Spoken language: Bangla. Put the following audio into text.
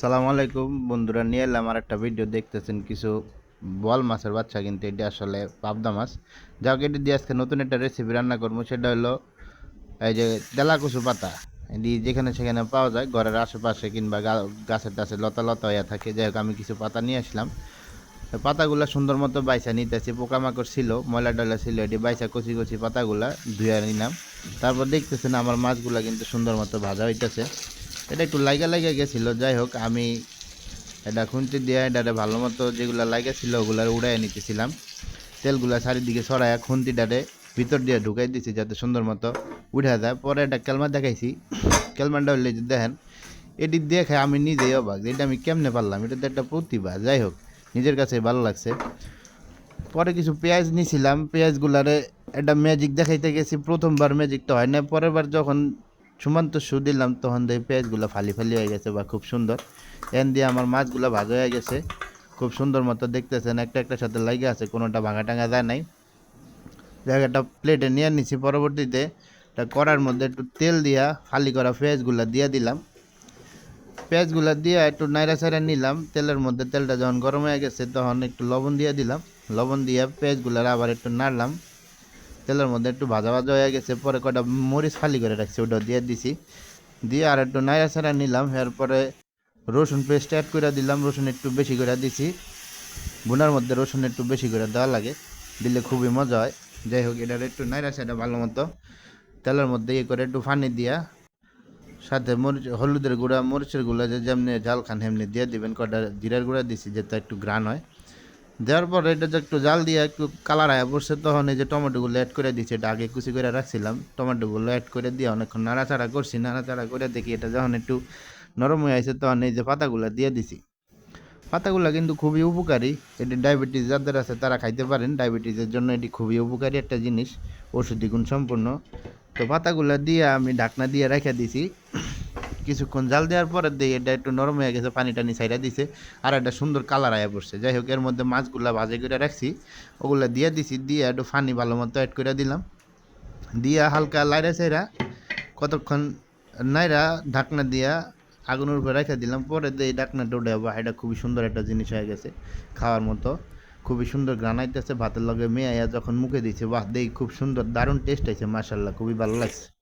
সালাম আলাইকুম। বন্ধুরা, নিয়ে এলাম আর একটা ভিডিও দেখতেছেন কিছু বল মাছের বাচ্চা, কিন্তু এটা আসলে পাবদা মাছ। যাক, এটি দিয়ে আজকে নতুন একটা রেসিপি রান্না করব, সেটা হলো এই যে তেলাকুচু পাতা। এটি যেখানে সেখানে পাওয়া যায়, ঘরের আশেপাশে কিংবা গাছের টাছে লতা লতা হয়ে থাকে। যাই হোক, আমি কিছু পাতা নিয়ে আসলাম। পাতাগুলা সুন্দর মতো বাইসা নিতেছি, পোকামাকড় ছিল, ময়লা টয়লা ছিল, এটি বাইসা কচি কচি পাতাগুলা ধুয়ে নিলাম। তারপর দেখতেছেন আমার মাছগুলা কিন্তু সুন্দর মতো ভাজা হইতেছে। এটা একটু লাইগা লাইগা গেছিল, যাই হোক আমি এটা খুন্তি দিয়ে এটারে ভালো মতো যেগুলো লাইগা ছিল ওগুলো উড়াই নিতেছিলাম। তেলগুলা চারিদিকে ছড়াইয়া খুন্তিটারে ভিতর দিয়ে ঢুকাই দিছি যাতে সুন্দর মতো উঠা যায়। পরে একটা কেলমা দেখাইছি। কেলমাটা হলে দেখেন, এটি দেখে আমি নিজেই অবাক এটা আমি কেমনে পারলাম? এটা তো একটা প্রতিভা, যাই হোক, নিজের কাছে ভালো লাগছে। পরে কিছু পেঁয়াজ নিছিলাম, পেঁয়াজগুলারে একটা ম্যাজিক দেখাইতে গেছি, প্রথমবার ম্যাজিকটা হয় না পরের বার যখন সুমান্ত শু দিলাম, তখন দেখি পেঁয়াজগুলো ফালি ফালি হয়ে গেছে বা খুব সুন্দর। এন দিয়ে আমার মাছগুলো ভাজা হয়ে গেছে। খুব সুন্দর মতো দেখতেছেন, একটা একটা সাথে লাগে আছে, কোনোটা ভাঙা টাঙা যায় নাই। জায়গাটা প্লেটে নিয়ে নিছি, পরবর্তীতে একটা কড়ার মধ্যে একটু তেল দিয়া ফালি করা পেঁয়াজগুলো দিয়ে দিলাম। পেঁয়াজগুলো দিয়ে একটু নাইরা সাইরা নিলাম, তেলের মধ্যে তেলটা যখন গরম হয়ে গেছে তখন একটু লবণ দিয়ে দিলাম। লবণ দিয়ে পেঁয়াজগুলো আবার একটু নাড়লাম। তেলের মধ্যে একটু ভাজা ভাজা হয়ে গেছে, পরে কটা মরিচ ফালি করে রাখছি, ওটা দিয়ে দিছি। দিয়ে আর একটু নাইরা সাইরা নিলাম, এরপরে রসুন পেস্ট অ্যাড করে দিলাম, রসুন একটু বেশি করে দিছি। বোনার মধ্যে রসুন একটু বেশি করে দেওয়া লাগে, দিলে খুবই মজা হয়। যাই হোক, এটার একটু নাইরা সাইডা ভালো মতো তেলের মধ্যে ইয়ে করে একটু পানি দিয়া, সাথে মরিচ, হলুদের গুঁড়া, মরিচের গুঁড়া যে যেমনি জাল খান, হেমনি দিয়ে দিবেন কটা জিরার গুঁড়া দিছি, যাতে একটু গ্রান হয়। দেওয়ার পর এটা যে একটু জাল দিয়ে একটু কালার আয়া পড়ছে, তখন এই যে টমেটোগুলো অ্যাড করে দিচ্ছি এটা আগে কুচি করে রাখছিলাম। টমেটোগুলো অ্যাড করে দিয়ে অনেকক্ষণ নাড়াচাড়া করছি, নাড়াচাড়া করে দেখি এটা যখন একটু নরম হয়ে আসে, তখন এই যে পাতাগুলো দিয়ে দিছি। পাতাগুলো কিন্তু খুবই উপকারী। এটি ডায়াবেটিস যাদের আছে তারা খাইতে পারেন। ডায়াবেটিসের জন্য এটি খুবই উপকারী একটা জিনিস, ওষুধি গুণ সম্পূর্ণ। তো পাতাগুলো দিয়ে আমি ঢাকনা দিয়ে রেখে দিছি। কিছুক্ষণ জাল দেওয়ার পরে দিয়ে এটা একটু নরম হয়ে গেছে পানি টানি ছাইড়া দিছে। আর একটা সুন্দর কালার আয়া পড়ছে। যাই হোক, এর মধ্যে মাছগুলা ভাজে করে রাখছি। ওগুলা দিয়ে দিছি, দিয়ে একটু পানি ভালো মতো অ্যাড করে দিলাম। দিয়া হালকা লাইরা সাইরা কতক্ষণ নাইরা ঢাকনা দিয়া আগুনের উপরে রেখে দিলাম। পরে দিয়ে ঢাকনাটা উঠে বা এটা খুবই সুন্দর একটা জিনিস হয়ে গেছে খাওয়ার মতো। খুবই সুন্দর গ্রানাইতেছে ভাতের লগে মেয়ে যখন মুখে দিচ্ছে বাহ, দেই, খুব সুন্দর, দারুণ টেস্ট হয়েছে মাসাল্লাহ খুবই ভালো লাগছে।